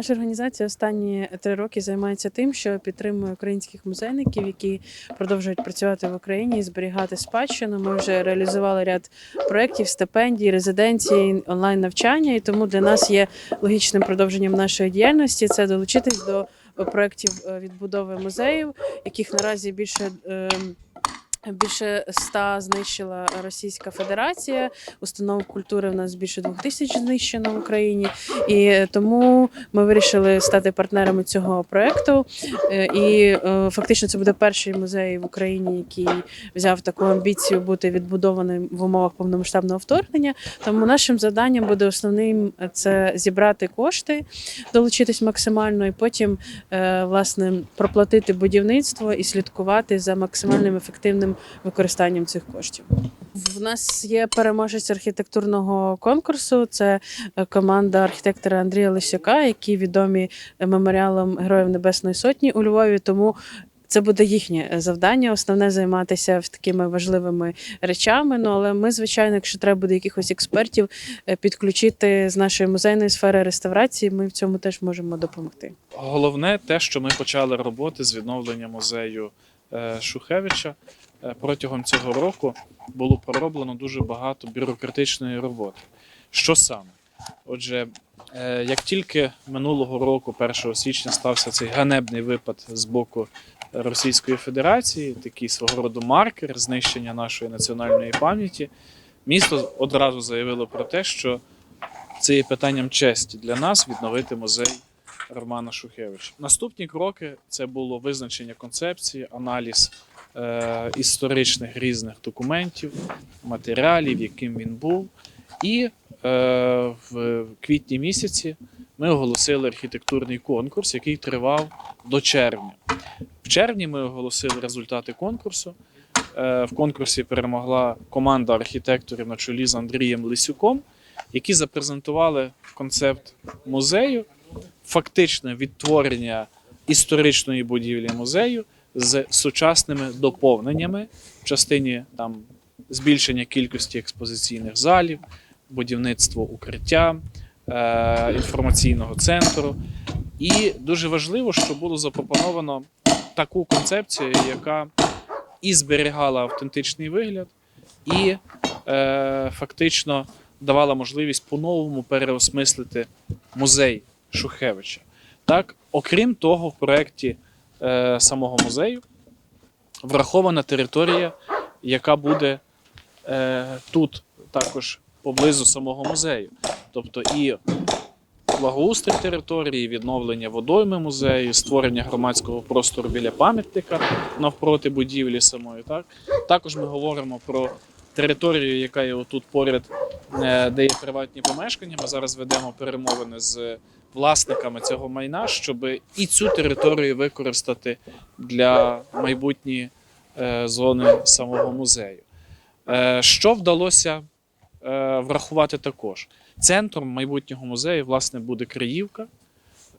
Наша організація останні три роки займається тим, що підтримує українських музейників, які продовжують працювати в Україні і зберігати спадщину. Ми вже реалізували ряд проєктів, стипендій, резиденцій, онлайн навчання. І тому для нас є логічним продовженням нашої діяльності це долучитись до проєктів е, відбудови музеїв, яких наразі більше. Більше ста знищила Російська Федерація. Установ культури в нас більше двох тисяч знищено в Україні, і тому ми вирішили стати партнерами цього проекту. Е, І е, фактично це буде перший музей в Україні, який взяв таку амбіцію бути відбудованим в умовах повномасштабного вторгнення. Тому нашим завданням буде основним це зібрати кошти, долучитись максимально, і потім е, власне проплатити будівництво і слідкувати за максимальним ефективним використанням цих коштів. В нас є переможець архітектурного конкурсу. Це е, команда архітектора Андрія Лисюка, які відомі меморіалом Героїв Небесної Сотні у Львові. Тому це буде їхнє завдання, основне займатися такими важливими речами. Ну але ми, звичайно, якщо треба буде якихось експертів е, підключити з нашої музейної сфери реставрації, ми в цьому теж можемо допомогти. Головне те, що ми почали роботи з відновлення музею е, Шухевича. Е, Протягом цього року було пророблено дуже багато бюрократичної роботи. Що саме? Отже, е, як тільки минулого року, 1 січня, стався цей ганебний випад з боку Російської Федерації, такий свого роду маркер знищення нашої національної пам'яті, місто одразу заявило про те, що це є питанням честі для нас відновити музей Романа Шухевича. Наступні кроки це було визначення концепції, аналіз е, історичних різних документів, матеріалів, яким він був. І е, в квітні місяці ми оголосили архітектурний конкурс, який тривав до червня. В червні ми оголосили результати конкурсу. Е, в конкурсі перемогла команда архітекторів на чолі з Андрієм Лисюком, які запрезентували концепт музею, фактичне відтворення історичної будівлі музею з сучасними доповненнями в частині там збільшення кількості експозиційних залів, будівництво укриття, е, інформаційного центру. І дуже важливо, що було запропоновано таку концепцію, яка і зберігала автентичний вигляд, і е, фактично давала можливість по-новому переосмислити музей Шухевича. Так, окрім того, в проєкті е, самого музею врахована територія, яка буде е, тут також поблизу самого музею. Тобто і благоустрій території, відновлення водойми музею, створення громадського простору біля пам'ятника навпроти будівлі самої. Так? Також ми говоримо про територію, яка є отут поряд, е, де є приватні помешкання. Ми зараз ведемо перемовини з власниками цього майна, щоб і цю територію використати для майбутньої е, зони самого музею. Е, Що вдалося е, врахувати також? Центром майбутнього музею, власне, буде Криївка,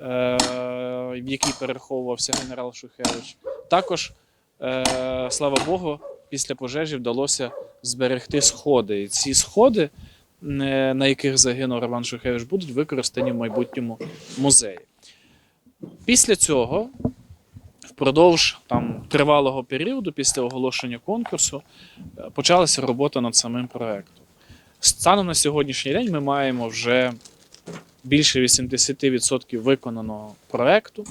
в якій переховувався генерал Шухевич. Також, слава Богу, після пожежі вдалося зберегти сходи. І ці сходи, на яких загинув Роман Шухевич, будуть використані в майбутньому музеї. Після цього, впродовж там, тривалого періоду, після оголошення конкурсу, е, почалася робота над самим проектом. Станом на сьогоднішній день ми маємо вже більше 80% виконаного проекту.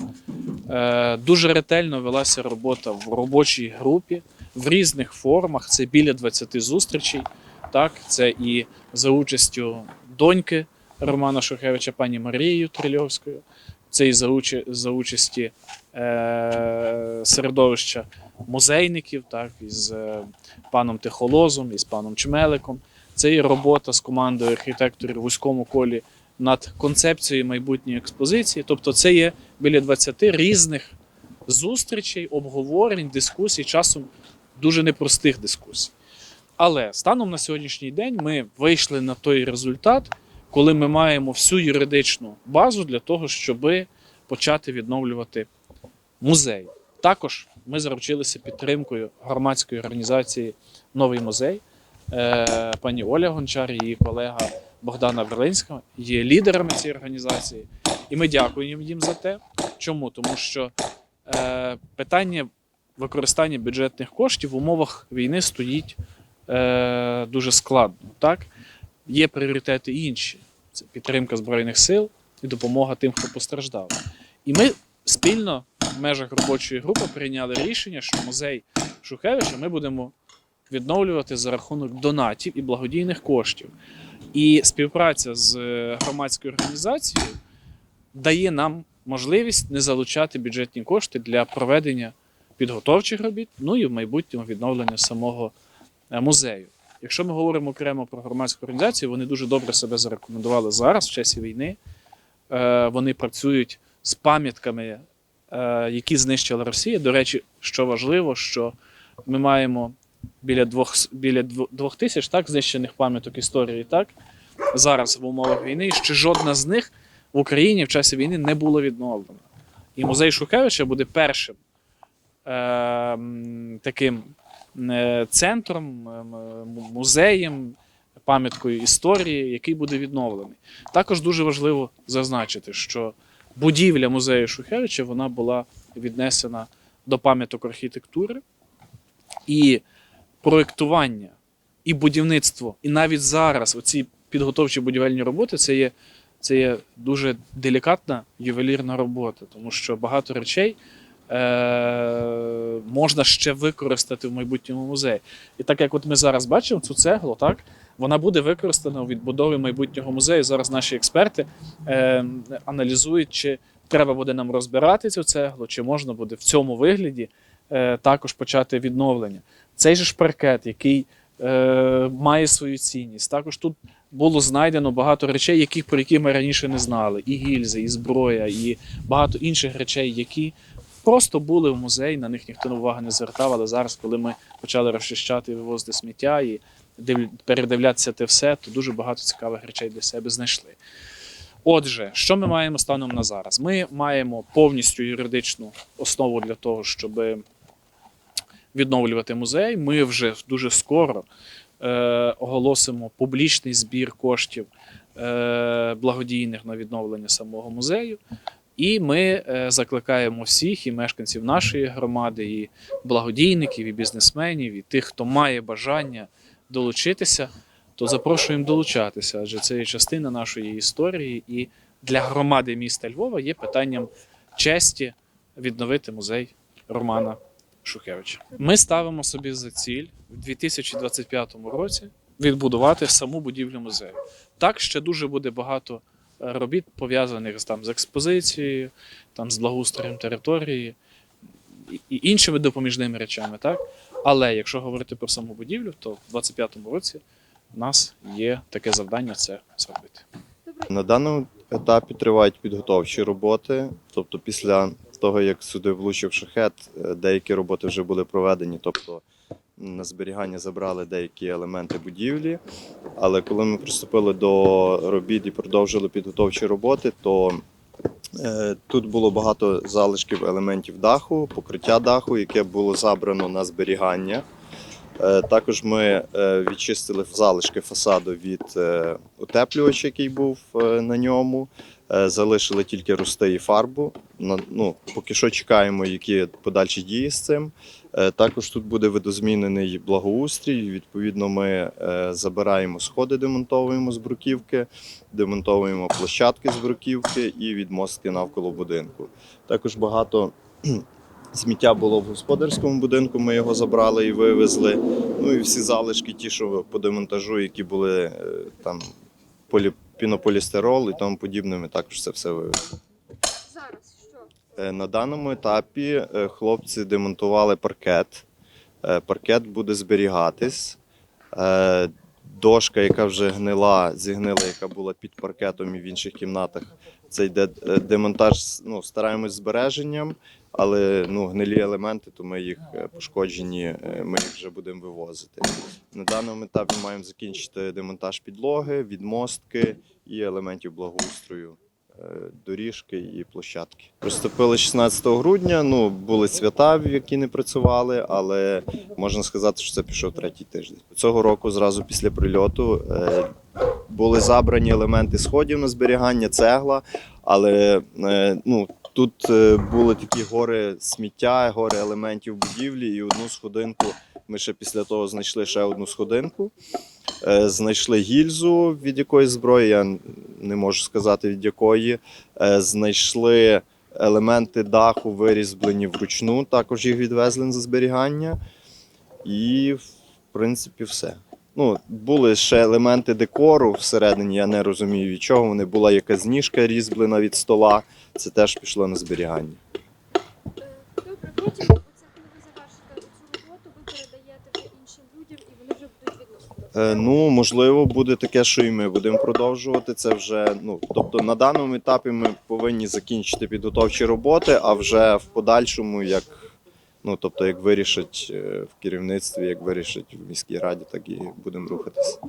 Е, Дуже ретельно велася робота в робочій групі в різних формах. Це біля 20 зустрічей. Так, це і за участю доньки Романа Шухевича, пані Марією Трильовською, це і за, уча- за участі е, середовища музейників, так, із е, паном Тихолозом, із паном Чмеликом. Це і робота з командою архітекторів в вузькому колі над концепцією майбутньої експозиції. Тобто, це є біля 20 різних зустрічей, обговорень, дискусій, часом дуже непростих дискусій. Але станом на сьогоднішній день ми вийшли на той результат, коли ми маємо всю юридичну базу для того, щоб почати відновлювати музей. Також ми заручилися підтримкою громадської організації Новий музей. Е, Пані Оля Гончар, її колега Богдана Верлинська є лідерами цієї організації. І ми дякуємо їм за те. Чому? Тому що е, питання використання бюджетних коштів в умовах війни стоїть е, дуже складно. Так? Є пріоритети інші: це підтримка Збройних сил і допомога тим, хто постраждав. І ми спільно в межах робочої групи прийняли рішення, що музей Шухевича ми будемо відновлювати за рахунок донатів і благодійних коштів. І співпраця з е, громадською організацією дає нам можливість не залучати бюджетні кошти для проведення підготовчих робіт, ну і в майбутньому відновлення самого музею. Якщо ми говоримо окремо про громадську організацію, вони дуже добре себе зарекомендували зараз, в часі війни. Е, Вони працюють з пам'ятками, е, які знищила Росія. До речі, що важливо, що ми маємо біля двох, біля двох тисяч так, знищених пам'яток історії, так, зараз в умовах війни, і ще жодна з них в Україні в часі війни не була відновлена. І музей Шухевича буде першим е, таким е, центром, е, м, м- музеєм, пам'яткою історії, який буде відновлений. Також дуже важливо зазначити, що будівля музею Шухевича вона була віднесена до пам'яток архітектури, і проєктування, і будівництво, і навіть зараз оці підготовчі будівельні роботи це є, це є дуже делікатна ювелірна робота, тому що багато речей е- можна ще використати в майбутньому музеї. І так як от ми зараз бачимо цю цеглу, так, вона буде використана у відбудові майбутнього музею. Зараз наші експерти е- аналізують, чи треба буде нам розбирати цю цеглу, чи можна буде в цьому вигляді е- також почати відновлення. Цей же ж паркет, який е, має свою цінність. Також тут було знайдено багато речей, які, про які ми раніше не знали: і гільзи, і зброя, і багато інших речей, які просто були в музеї, на них ніхто уваги не звертав. Але зараз, коли ми почали розчищати і вивозити сміття і передивлятися те все, то дуже багато цікавих речей для себе знайшли. Отже, що ми маємо станом на зараз? Ми маємо повністю юридичну основу для того, щоб відновлювати музей. Ми вже дуже скоро е, оголосимо публічний збір коштів е, благодійних на відновлення самого музею. І ми е, закликаємо всіх і мешканців нашої громади, і благодійників, і бізнесменів, і тих, хто має бажання долучитися, то запрошуємо долучатися, адже це є частина нашої історії. І для громади міста Львова є питанням честі відновити музей Романа Шухевича. Ми ставимо собі за ціль в 2025 році відбудувати саму будівлю музею. Так ще дуже буде багато робіт пов'язаних там з експозицією, там з благоустроєм території і- іншими допоміжними речами. Так? Але якщо говорити про саму будівлю, то в 2025 році в нас є таке завдання це зробити. На даному етапі тривають підготовчі роботи. Тобто, після того, як сюди влучив шахет, е, деякі роботи вже були проведені. Тобто на зберігання забрали деякі елементи будівлі. Але коли ми приступили до робіт і продовжили підготовчі роботи, то е, тут було багато залишків елементів даху, покриття даху, яке було забрано на зберігання. Е, Також ми е, відчистили залишки фасаду від утеплювача, який був на ньому. Залишили тільки рости і фарбу. Ну, поки що чекаємо, які подальші дії з цим. Е, Також тут буде видозмінений благоустрій. Відповідно, ми е, забираємо сходи, демонтовуємо з бруківки, демонтовуємо площадки з бруківки і відмостки навколо будинку. Також багато Сміття було в господарському будинку, ми його забрали і вивезли. Ну і всі залишки, ті, що по демонтажу, які були е, там полі, пінополістирол і тому подібне, ми також це все вивезли. Е, На даному етапі е, хлопці демонтували паркет. Е, Паркет буде зберігатись. Дошка, яка вже гнила, зігнила, яка була під паркетом і в інших кімнатах. Це йде демонтаж. Ну, стараємось збереженням, але ну, гнилі елементи, то ми їх пошкоджені, ми їх вже будемо вивозити. На даному етапі маємо закінчити демонтаж підлоги, відмостки і елементів благоустрою доріжки і площадки. Приступили 16 грудня. Ну були свята, які не працювали, але можна сказати, що це пішов третій тиждень. Цього року, зразу після прильоту, е, були забрані елементи сходів на зберігання, цегла, але е, ну, тут е, були такі гори сміття, гори елементів будівлі, і одну сходинку ми ще після того знайшли ще одну сходинку. Е, Знайшли гільзу від якоїсь зброї, я не можу сказати від якої. Е, Знайшли елементи даху, вирізблені вручну, також їх відвезли на зберігання. І, в принципі, все. Ну, були ще елементи декору всередині, я не розумію від чого. Вони була якась ніжка різьблена від стола. Це теж пішло на зберігання. Добре, потім, оце коли ви завершите цю роботу, ви передаєте вже іншим людям і вони вже будуть відносити. Е, ну, можливо, буде таке, що і ми будемо продовжувати. Це вже, ну, тобто на даному етапі ми повинні закінчити підготовчі роботи, а вже в подальшому, як, ну, тобто, як вирішать е, в керівництві, як вирішать в міській раді, так і будемо рухатися.